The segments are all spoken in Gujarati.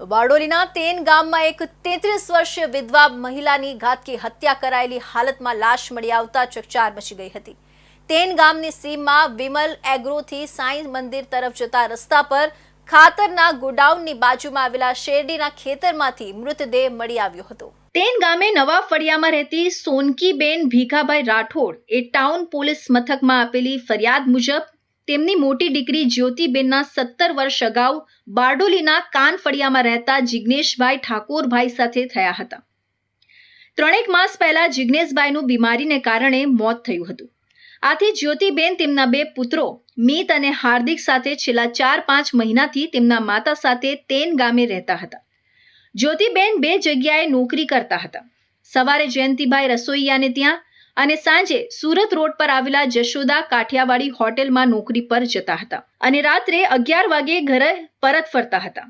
બારડોલીના તેન ગામમાં એક તેત્રીસ વર્ષીય વિધવા મહિલાની ઘાતકી હત્યા કરાયેલી હાલતમાં લાશ મળી આવતા ચકચાર મચી ગઈ હતી. તેન ગામની સીમમાં વિમલ એગ્રોથી સાંઈ મંદિર તરફ જતા રસ્તા પર ખાતરના ગોડાઉનની બાજુમાં આવેલા શેરડીના ખેતરમાંથી મૃતદેહ મળી આવ્યો હતો. તેન ગામે નવા ફળિયામાં રહેતી સોનકીબેન ભીખાભાઈ રાઠોડ એ ટાઉન પોલીસ મથકમાં આપેલી ફરિયાદ મુજબ તેમની મોટી દીકરી જ્યોતિબેનના સત્તર વર્ષ અગાઉ બારડોલીના કાનફળિયામાં રહેતા જિગ્નેશભાઈ ઠાકોરભાઈ સાથે થયા હતા. ત્રણેક માસ પહેલા જિગ્નેશભાઈનું બીમારીને કારણે મોત થયું હતું. આથી જ્યોતિબેન તેમના બે પુત્રો મિત અને હાર્દિક સાથે છેલ્લા ચાર પાંચ મહિનાથી તેમના માતા સાથે તેન ગામે રહેતા હતા. જ્યોતિબેન બે જગ્યાએ નોકરી કરતા હતા. સવારે જયંતિભાઈ રસોઈયાને ત્યાં અને સાંજે સુરત રોડ પર આવેલા જશોદા કાઠિયાવાડી હોટેલમાં નોકરી પર જતા હતા અને રાત્રે અગિયાર વાગે ઘરે પરત ફરતા હતા.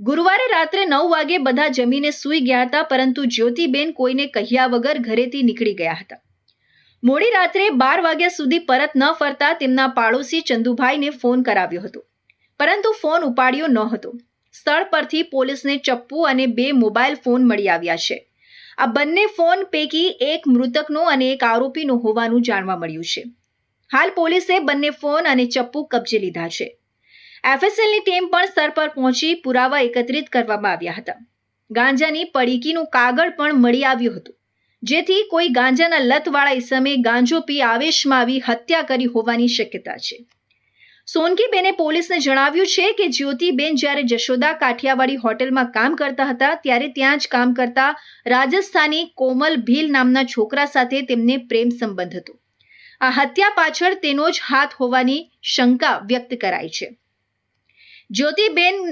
ગુરુવારે રાત્રે નવ વાગે બધા જમીને સૂઈ ગયા હતા, પરંતુ જ્યોતિબેન કોઈને કહ્યા વગર ઘરેથી નીકળી ગયા હતા. મોડી રાત્રે બાર વાગ્યા સુધી પરત ન ફરતા તેમના પાડોશી ચંદુભાઈને ફોન કરાવ્યો હતો. પરંતુ ફોન ઉપાડ્યો ન હતો સ્થળ પરથી પોલીસને ચપ્પુ અને બે મોબાઈલ ફોન મળી આવ્યા છે. આ બંને ફોન પૈકી એક મૃતકનો અને એક આરોપીનો હોવાનું જાણવા મળ્યું છે. હાલ પોલીસે બંને ફોન અને ચપ્પુ કબજે લીધા છે. એફએસએલની ટીમ પણ સ્થળ પર પહોંચી પુરાવા એકત્રિત કરવામાં આવ્યા હતા. ગાંજાની પડીકીનું કાગળ પણ મળી આવ્યું હતું. જેથી કોઈ ગાંજાના લતવાળા ઇસમે ગાંજો પી આવેશમાં આવી હત્યા કરી હોવાની શક્યતા છે. સોનકીબેને પોલીસને જણાવ્યું છે કે જ્યોતિબેન જ્યારે જશોદા કાઠિયાવાડી હોટેલમાં કામ કરતા હતા, ત્યારે ત્યાં જ કામ કરતા રાજસ્થાની કોમલ ભીલ નામના છોકરા સાથે તેમને પ્રેમ સંબંધ હતો. આ હત્યા પાછળ તેનો જ હાથ હોવાની શંકા વ્યક્ત કરાઈ છે. જ્યોતિબેન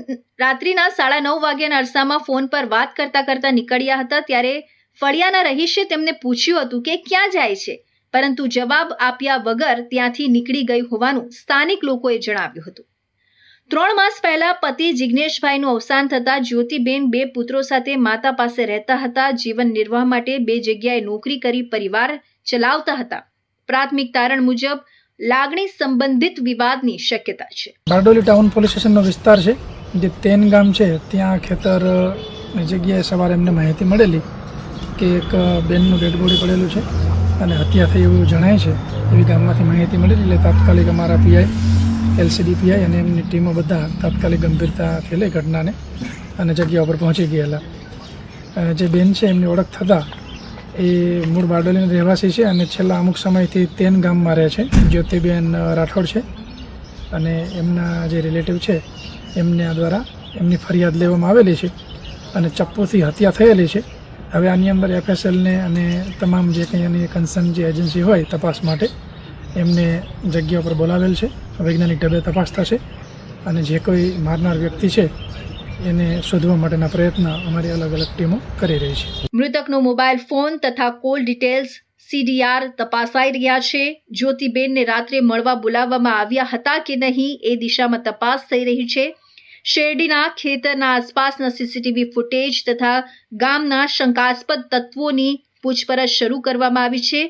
રાત્રિના સાડા નવ વાગ્યાના અરસામાં ફોન પર વાત કરતા કરતા નીકળ્યા હતા, ત્યારે ફળિયાના રહીશે તેમને પૂછ્યું હતું કે ક્યાં જાય છે? પરંતુ જવાબ આપ્યા વગર ત્યાંથી નીકળી ગઈ હોવાનું સ્થાનિક લોકોએ જણાવ્યું હતું. ત્રણ માસ પહેલા પતિ જિગ્નેશભાઈનું અવસાન થતા જ્યોતિબેન બે પુત્રો સાથે માતા પાસે રહેતા હતા, જીવન નિર્વાહ માટે બે જગ્યાએ નોકરી કરી પરિવાર ચલાવતા હતા. પ્રાથમિક તારણ મુજબ લાગણી સંબંધિત વિવાદની શક્યતા છે. બારડોલી ટાઉન પોલીસ સ્ટેશનનો વિસ્તાર છે, જે તેન ગામ છે, ત્યાં ખેતર જગ્યાએ સવારે એમને માહિતી મળેલી કે એક બેનનું ડેડ બોડી પડેલું છે. અને હત્યા થઈ એવું જણાય છે, એવી ગામમાંથી માહિતી મળેલી એટલે તાત્કાલિક અમારા પીઆઈ એલસીડી પીઆઈ અને એમની ટીમો બધા તાત્કાલિક ગંભીરતાથી લઈ ઘટનાને અને જગ્યા ઉપર પહોંચી ગયેલા. જે બેન છે, એમની ઓળખ થતાં એ મૂળ બારડોલીના રહેવાસી છે અને છેલ્લા અમુક સમયથી તેન ગામમાં રહે છે. જ્યોતિબેન રાઠોડ છે અને એમના જે રિલેટિવ છે, એમને દ્વારા એમની ફરિયાદ લેવામાં આવેલી છે અને ચપ્પુથી હત્યા થયેલી છે. હવે આની અંદર એફએસએલને અને તમામ જે કંઈ એની કન્સર્ન જે એજન્સી હોય તપાસ માટે એમને જગ્યા ઉપર બોલાવેલ છે. વૈજ્ઞાનિક ઢબે તપાસ થશે અને જે કોઈ મારનાર વ્યક્તિ છે એને શોધવા માટેના પ્રયત્ન અમારી અલગ અલગ ટીમો કરી રહી છે. મૃતકનો મોબાઈલ ફોન તથા કોલ ડિટેલ્સ સીડીઆર તપાસાઈ રહ્યા છે. જ્યોતિબેનને રાત્રે મળવા બોલાવવામાં આવ્યા હતા કે નહીં એ દિશામાં તપાસ થઈ રહી છે. શેરડીના ખેતરના આસપાસના સીસીટીવી ફૂટેજ તથા ગામના શંકાસ્પદ તત્વોની પૂછપરછ શરૂ કરવામાં આવી છે.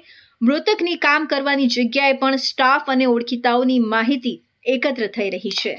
મૃતકની કામ કરવાની જગ્યાએ પણ સ્ટાફ અને ઓળખીતાઓની માહિતી એકત્ર થઈ રહી છે.